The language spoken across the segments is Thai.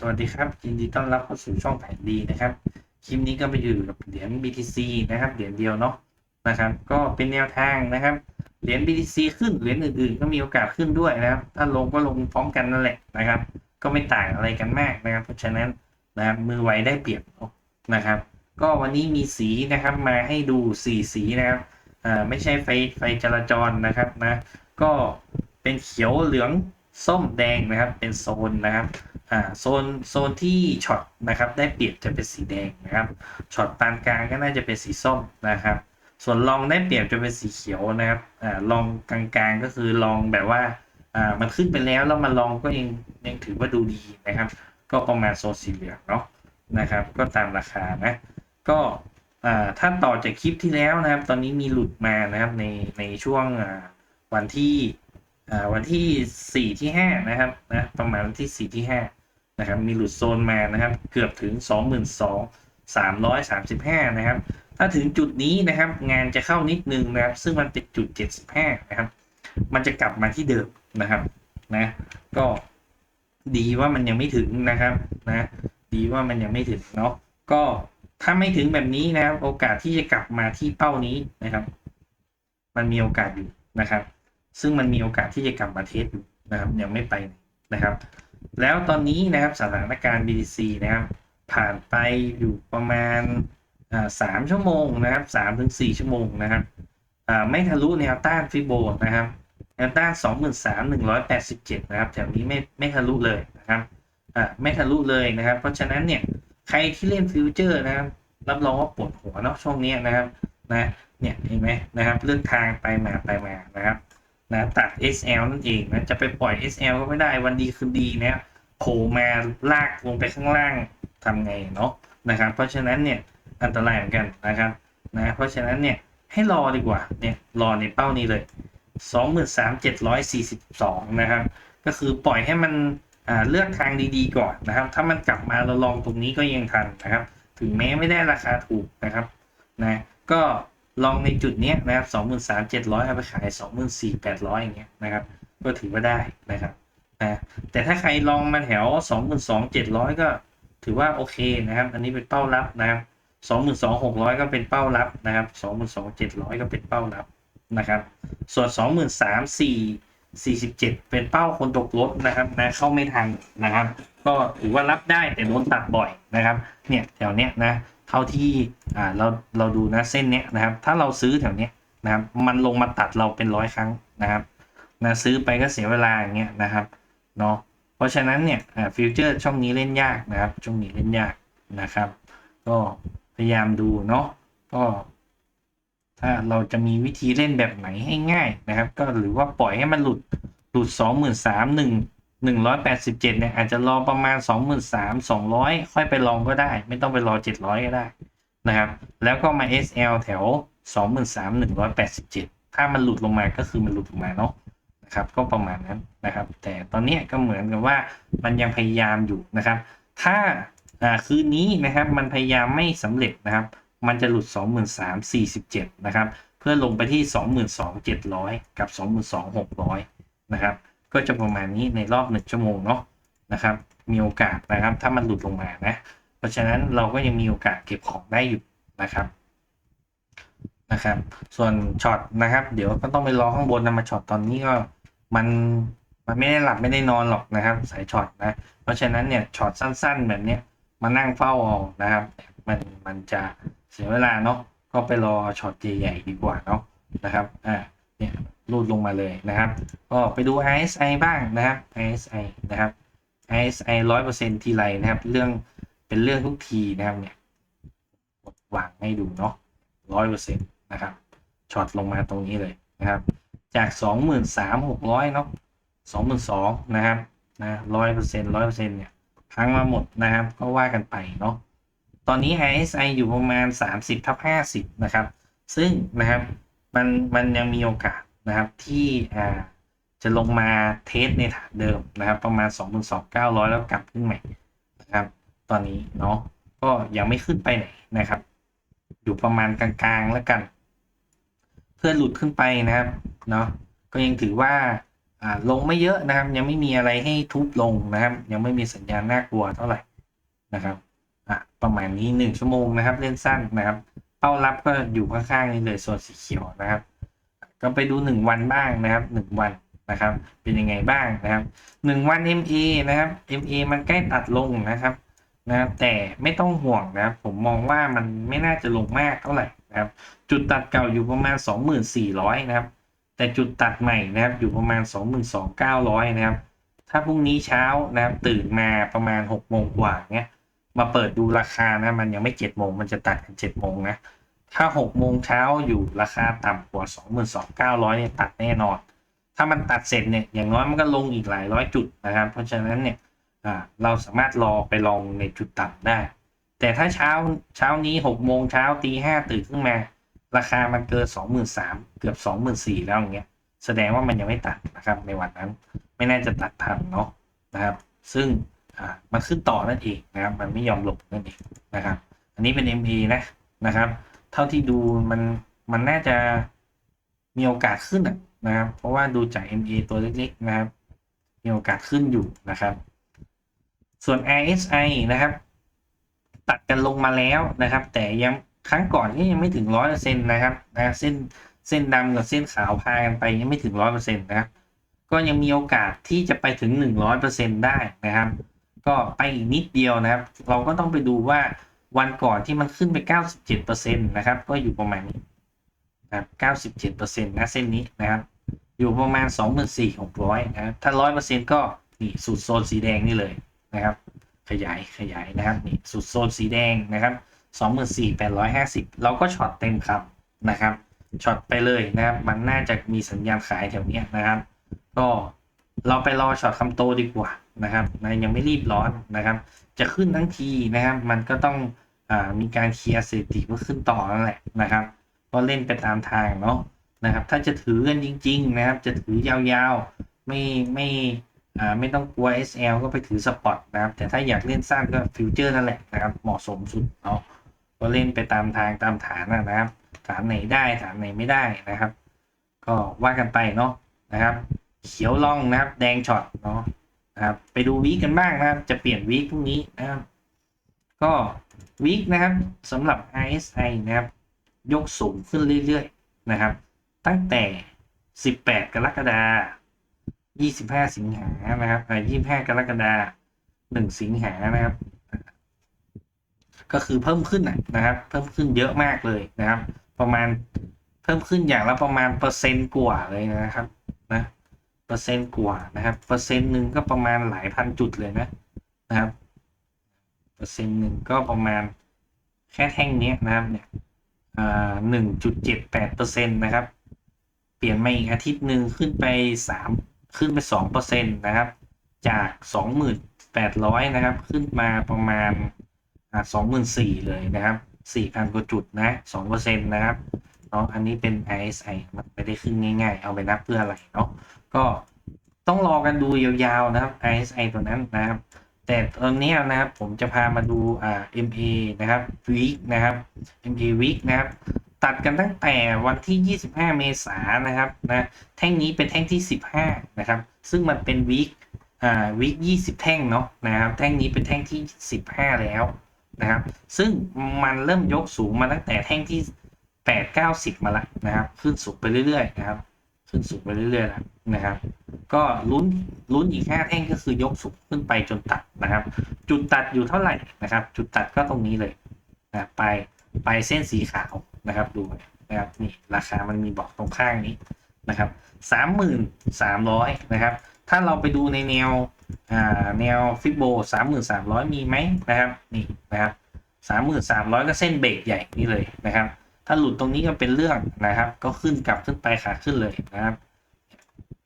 สวัสดีครับยินดีต้อนรับเข้าสู่ช่องแผนดีนะครับ คลิปนี้ก็ไปอยู่กับเหรียญ BTC นะครับเหรียญเดียวเนาะนะครับ ก็เป็นแนวทางนะครับเหรียญ BTC ขึ้นเหรียญอื่นๆ ก็มีโอกาสขึ้นด้วยนะครับ ถ้าลงก็ลงพร้อมกันนั่นแหละนะครับ ก็ไม่ต่างอะไรกันมากนะครับ เพราะฉะนั้นนะครับมือไวได้เปรียบนะครับ ก็วันนี้มีสีนะครับมาให้ดูสีสีนะครับอ่าไม่ใช่ไฟไฟจราจรนะครับนะก็เป็นเขียวเหลืองส้มแดงนะครับ เป็นโซนนะครับ อ่าโซนโซนที่ช็อตนะครับได้เปรียบจะเป็นสีแดงนะครับช็อตปานกลางก็น่าจะเป็นสีส้มนะครับ ส่วนลองได้เปรียบจะเป็นสีเขียวนะครับอ่าลองกลางๆก็คือลองแบบว่าอ่ามันขึ้นไปแล้วแล้วมาลองก็ยังยังถือว่าดูดีนะครับ ก็ประมาณโซนสีเหลืองเนาะนะครับ ก็ตามราคานะก็อ่าถ้าต่อจากคลิปที่แล้วนะครับ ตอนนี้มีหลุดมานะครับในในช่วงอ่าวันที่อ่าวันที่สี่ที่ห้านะครับนะประมาณวันที่สี่ที่ห้า นะครับมีหลุดโซนมานะครับเกือบถึง 22,335 นะครับ ถ้าถึงจุดนี้นะครับงานจะเข้านิดนึงนะครับ ซึ่งมันเป็นจุด 75 นะครับ มันจะกลับมาที่เดิมนะครับนะก็ดีว่ามันยังไม่ถึงนะครับนะดีว่ามันยังไม่ถึงเนาะก็ถ้าไม่ถึงแบบนี้นะครับ โอกาสที่จะกลับมาที่เป้านี้นะครับ มันมีโอกาสอยู่นะครับ ซึ่งมันมีโอกาสที่จะกลับมาเทสอยู่นะครับยังไม่ไปนะครับ แล้วตอนนี้นะครับสถานการณ์ BTC นะครับ ผ่านไปอยู่ประมาณสามชั่วโมงนะครับสามถึงสี่ชั่วโมงนะครับไม่ทะลุแนวต้านฟิโบนะครับแนวต้านสองหมื่นสามหนึ่งร้อยแปดสิบเจ็ดนะครับแถวนี้ไม่ไม่ทะลุเลยนะครับไม่ทะลุเลยนะครับ เพราะฉะนั้นเนี่ยใครที่เล่นฟิวเจอร์นะครับรับรองว่าปวดหัวเนาะช่วงนี้นะครับนะเนี่ยเห็นไหมนะครับเรื่องทางไปมาไปมานะครับ นะตัด SL นั่นเองนะจะไปปล่อย SL ก็ไม่ได้วันดีคืนดีนะโผล่มาลากลงไปข้างล่างทำไงเนาะนะครับ เพราะฉะนั้นเนี่ยอันตรายเหมือนกันนะครับนะเพราะฉะนั้นเนี่ยให้รอดีกว่าเนี่ยรอในเป้านี้เลย 23,742 นะครับ ก็คือปล่อยให้มันเลือกทางดีๆก่อนนะครับ ถ้ามันกลับมาเราลองตรงนี้ก็ยังทันนะครับ ถึงแม้ไม่ได้ราคาถูกนะครับนะก็ ลองในจุดนี้นะครับสองหมื่นสามเจ็ดร้อยเอาไปขายสองหมื่นสี่แปดร้อยอย่างเงี้ยนะครับ ก็ถือว่าได้นะครับนะแต่ถ้าใครลองมาแถวสองหมื่นสองเจ็ดร้อยก็ถือว่าโอเคนะครับ อันนี้เป็นเป้ารับนะครับสองหมื่นสองหกร้อยก็เป็นเป้ารับนะครับสองหมื่นสองเจ็ดร้อยก็เป็นเป้ารับนะครับ ส่วนสองหมื่นสามสี่สี่สิบเจ็ดเป็นเป้าคนตกรถนะครับนะเข้าไม่ทันนะครับ ก็ถือว่ารับได้แต่โดนตัดบ่อยนะครับ เนี่ยแถวเนี้ยนะ เท่าที่อ่าเราเราดูนะเส้นเนี้ยนะครับ ถ้าเราซื้อแถวเนี้ยนะครับ มันลงมาตัดเราเป็นร้อยครั้งนะครับนะซื้อไปก็เสียเวลาอย่างเงี้ยนะครับเนาะเพราะฉะนั้นเนี่ยอ่าฟิวเจอร์ช่องนี้เล่นยากนะครับ ช่องนี้เล่นยากนะครับ ก็พยายามดูเนาะก็ ถ้าเราจะมีวิธีเล่นแบบไหนให้ง่ายนะครับ ก็หรือว่าปล่อยให้มันหลุดหลุดสองหมื่นสาม หนึ่งร้อยแปดสิบเจ็ดเนี่ยอาจจะรอประมาณสองหมื่นสามสองร้อยค่อยไปลองก็ได้ ไม่ต้องไปรอเจ็ดร้อยก็ได้นะครับ แล้วก็มา SL แถวสองหมื่นสามหนึ่งร้อยแปดสิบเจ็ดถ้ามันหลุดลงมาก็คือมันหลุดลงมาเนาะนะครับ ก็ประมาณนั้นนะครับ แต่ตอนนี้ก็เหมือนกับว่ามันยังพยายามอยู่นะครับ ถ้าคืนนี้นะครับมันพยายามไม่สำเร็จนะครับ มันจะหลุด 2 3 4 7 นะครับ เพื่อลงไปที่ 22,700 กับ 22,600 นะครับ ก็จะประมาณนี้ในรอบ 1 ชั่วโมงเนาะนะครับ มีโอกาสนะครับ ถ้ามันหลุดลงมานะ เพราะฉะนั้นเราก็ยังมีโอกาสเก็บของได้อยู่นะครับนะครับ ส่วนช็อตนะครับ เดี๋ยวก็ต้องไปรอข้างบนนะมาช็อตตอนนี้ก็มันมันไม่ได้หลับไม่ได้นอนหรอกนะครับ สายช็อตนะ เพราะฉะนั้นเนี่ยช็อตสั้น ๆ แบบเนี้ยมานั่งเฝ้าเอานะครับ มันมันจะเสียเวลาเนาะก็ไปรอช็อตใหญ่ๆดีกว่าเนาะนะครับอ่าเนี่ย ลงมาเลยนะครับก็ไปดู RSI บ้างนะครับ RSI นะครับ RSI ร้อยเปอร์เซ็นต์ทีไรนะครับ เรื่องเป็นเรื่องทุกทีนะครับเนี่ยกดวางให้ดูเนาะร้อยเปอร์เซ็นต์นะครับช็อตลงมาตรงนี้เลยนะครับ จากสองหมื่นสามหกร้อยเนาะสองหมื่นสองนะครับนะร้อยเปอร์เซ็นต์ร้อยเปอร์เซ็นต์เนี่ยพังมาหมดนะครับ ก็ว่ากันไปเนาะตอนนี้ RSI อยู่ประมาณ 30ทับ50 นะครับ ซึ่งนะครับ มันมันยังมีโอกาส นะครับที่อ่าจะลงมาเทสในฐานเดิมนะครับ ประมาณ 22,900 แล้วกลับขึ้นใหม่นะครับ ตอนนี้เนาะก็ยังไม่ขึ้นไปไหนนะครับ อยู่ประมาณกลางๆแล้วกัน เพื่อหลุดขึ้นไปนะครับเนาะก็ยังถือว่าอ่าลงไม่เยอะนะครับ ยังไม่มีอะไรให้ทุบลงนะครับ ยังไม่มีสัญญาณน่ากลัวเท่าไหร่นะครับอะประมาณนี้หนึ่งชั่วโมงนะครับ เล่นสั้นนะครับเป้ารับก็อยู่ข้างๆนี้เลยส่วนสีเขียวนะครับ ก็ไปดูหนึ่งวันบ้างนะครับหนึ่งวันนะครับ เป็นยังไงบ้างนะครับหนึ่งวัน MA นะครับ MA มันใกล้ตัดลงนะครับนะครับแต่ไม่ต้องห่วงนะครับ ผมมองว่ามันไม่น่าจะลงมากเท่าไหร่นะครับ จุดตัดเก่าอยู่ประมาณ 2,400นะครับ แต่จุดตัดใหม่นะครับอยู่ประมาณ 22,900นะครับ ถ้าพรุ่งนี้เช้านะครับตื่นมาประมาณ6โมงกว่าเนี้ยมาเปิดดูราคานะมันยังไม่7โมงมันจะตัดกัน7โมงนะ ถ้า6โมงเช้าอยู่ราคาต่ำกว่า22,900เนี่ยตัดแน่นอน ถ้ามันตัดเสร็จเนี่ยอย่างน้อยมันก็ลงอีกหลายร้อยจุดนะครับ เพราะฉะนั้นเนี่ยเราสามารถรอไปลองในจุดต่ำได้ แต่ถ้าเช้าเช้านี้6โมงเช้าตีห้าตื่นขึ้นมา ราคามันเกิน23,000เกือบ24,000แล้วอย่างเงี้ยแสดงว่ามันยังไม่ตัดนะครับในวันนั้น ไม่น่าจะตัดทันเนาะนะครับ ซึ่งมันขึ้นต่อนั่นเองนะครับ มันไม่ยอมหลบนั่นเองนะครับ อันนี้เป็น MA นะนะครับ เท่าที่ดูมันมันน่าจะมีโอกาสขึ้นนะครับ เพราะว่าดูจาก MA ตัวเล็กๆนะครับ มีโอกาสขึ้นอยู่นะครับ ส่วน RSI นะครับ ตัดกันลงมาแล้วนะครับ แต่ยังครั้งก่อนก็ยังไม่ถึงร้อยเปอร์เซ็นต์นะครับนะเส้นเส้นดำกับเส้นขาวพากันไปยังไม่ถึงร้อยเปอร์เซ็นต์นะครับก็ยังมีโอกาสที่จะไปถึงหนึ่งร้อยเปอร์เซ็นต์ได้นะครับ ก็ไปอีกนิดเดียวนะครับ เราก็ต้องไปดูว่า วันก่อนที่มันขึ้นไปเก้าสิบเปอร์เซ็นต์นะครับ ก็อยู่ประมาณนี้นะครับเปอร์เซ็นต์นะเส้นนี้นะครับ อยู่ประมาณสองหมื่นะครับถ้าร้อยเปอร์เซ็นต์ก็นี่สุดโซนสีแดงนี่เลยนะครับ ขยายขยายนะครับนี่สุดโซนสีแดงนะครับสองหมื่นสี่แปดร้อยห้าสิบเราก็ช็อตเต็มคำนะครับช็อตไปเลยนะครับ มันน่าจะมีสัญญาณขายแถวเนี้ยนะครับ ก็ เราไปรอช็อตคำโตดีกว่านะครับนะยังไม่รีบร้อนนะครับ จะขึ้นทั้งทีนะครับ มันก็ต้องอมีการเคลียร์สถิติเพื่อขึ้นต่อนั่นแหละนะครับ ก็เล่นไปตามทางเนาะนะครับ ถ้าจะถือกันจริง ๆ นะครับ จะถือยาวๆไม่ไม่อ่าไม่ต้องกลัว SL ก็ไปถือสปอตนะครับ แต่ถ้าอยากเล่นสั้นก็ฟิวเจอร์นั่นแหละนะครับ เหมาะสมสุดเนาะก็เล่นไปตามทางตามฐานนะครับ ฐานไหนได้ฐานไหนไม่ได้นะครับ ก็ว่ากันไปเนาะนะครับ เขียวล่องนะครับ แดงช็อตเนาะนะครับ ไปดูวีคกันบ้างนะครับ จะเปลี่ยนวีคพรุ่งนี้นะครับ ก็วีคนะครับสำหรับ RSI นะครับ ยกสูงขึ้นเรื่อยๆนะครับ ตั้งแต่ 18 กรกฎาคม25 สิงหานะครับอ่า25 กรกฎาคม1สิงหานะครับ ก็คือเพิ่มขึ้นนะนะครับ เพิ่มขึ้นเยอะมากเลยนะครับ ประมาณเพิ่มขึ้นอย่างละประมาณเปอร์เซ็นต์กว่าเลยนะครับนะ เปอร์เซ็นต์กว่านะครับ เปอร์เซ็นต์หนึ่งก็ประมาณหลายพันจุดเลยนะนะครับเปอร์เซ็นต์หนึ่งก็ประมาณแค่แท่งนี้นะครับเนี่ยหนึ่งจุดเจ็ดแปดเปอร์เซ็นต์นะครับ เปลี่ยนมาอีกอาทิตย์หนึ่งขึ้นไปสามขึ้นไปสองเปอร์เซ็นต์นะครับ จากสองหมื่นแปดร้อยนะครับ ขึ้นมาประมาณสองหมื่นสี่เลยนะครับสี่พันกว่าจุดนะสองเปอร์เซ็นต์นะครับ เนาะอันนี้เป็น RSI มันไม่ได้ขึ้นง่าย ๆ เอาไปนับเพื่ออะไรเนาะก็ต้องรอกันดูยาวๆนะครับ RSI ตัวนั้นนะครับ แต่ตอนนี้นะครับผมจะพามาดูอ่า MA นะครับ week นะครับ MA week นะครับตัดกันตั้งแต่วันที่ 25 เมษายนนะครับนะแท่งนี้เป็นแท่งที่ 15 นะครับ ซึ่งมันเป็นวีคอ่าวีค20 แท่งเนาะนะครับแท่งนี้เป็นแท่งที่ 15 แล้วนะครับ ซึ่งมันเริ่มยกสูงมาตั้งแต่แท่งที่ 8 9 10มาละนะครับ ขึ้นสูงไปเรื่อยๆนะครับ ขึ้นสูงไปเรื่อยๆแล้วนะครับ ก็ลุ้นลุ้นอีก5แท่งก็คือยกสูงขึ้นไปจนตัดนะครับ จุดตัดอยู่เท่าไหร่นะครับ จุดตัดก็ตรงนี้เลยนะไปไปเส้นสีขาวนะครับดูนะครับนี่ราคามันมีบอกตรงข้างนี้นะครับสามหมื่นสามร้อยนะครับ ถ้าเราไปดูในแนวอ่าแนวฟิโบสามหมื่นสามร้อยมีไหมนะครับนี่นะครับสามหมื่นสามร้อยก็เส้นเบรกใหญ่นี่เลยนะครับ ถ้าหลุดตรงนี้ก็เป็นเรื่องนะครับ ก็ขึ้นกลับขึ้นไปขาขึ้นเลยนะครับ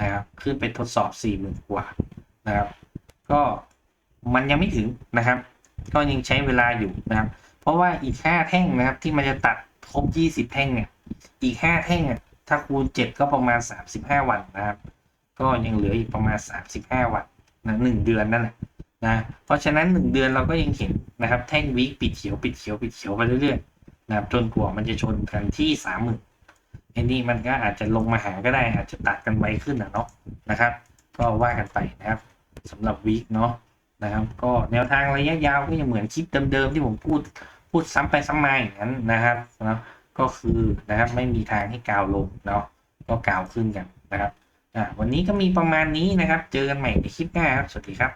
นะครับ ขึ้นไปทดสอบสี่หมื่นกว่านะครับ ก็มันยังไม่ถึงนะครับ ก็ยังใช้เวลาอยู่นะครับ เพราะว่าอีกห้าแท่งนะครับ ที่มันจะตัดครบยี่สิบแท่งเนี่ย อีกห้าแท่งอะถ้าคูณเจ็ดก็ประมาณสามสิบห้าวันนะครับ ก็ยังเหลืออีกประมาณสามสิบห้าวันนะหนึ่งเดือนนั่นแหละนะ เพราะฉะนั้นหนึ่งเดือนเราก็ยังเห็นนะครับ แท่งวีคปิดเขียวปิดเขียวปิดเขียวไปเรื่อยๆ นะครับจนกว่ามันจะชนกันที่สามหมื่นไอ้นี่มันก็อาจจะลงมาหาก็ได้ อาจจะตัดกันไวขึ้นนะเนาะนะครับ ก็ว่ากันไปนะครับสำหรับวีคเนาะนะครับ ก็แนวทางระยะยาวก็ยังเหมือนคลิปเดิมๆที่ผมพูดพูดซ้ำไปซ้ำมาอย่างนั้นนะครับเนาะก็คือนะครับไม่มีทางให้กาวลงเนาะก็กาวขึ้นกันนะครับอ่าวันนี้ก็มีประมาณนี้นะครับ เจอกันใหม่ในคลิปหน้าครับสวัสดีครับ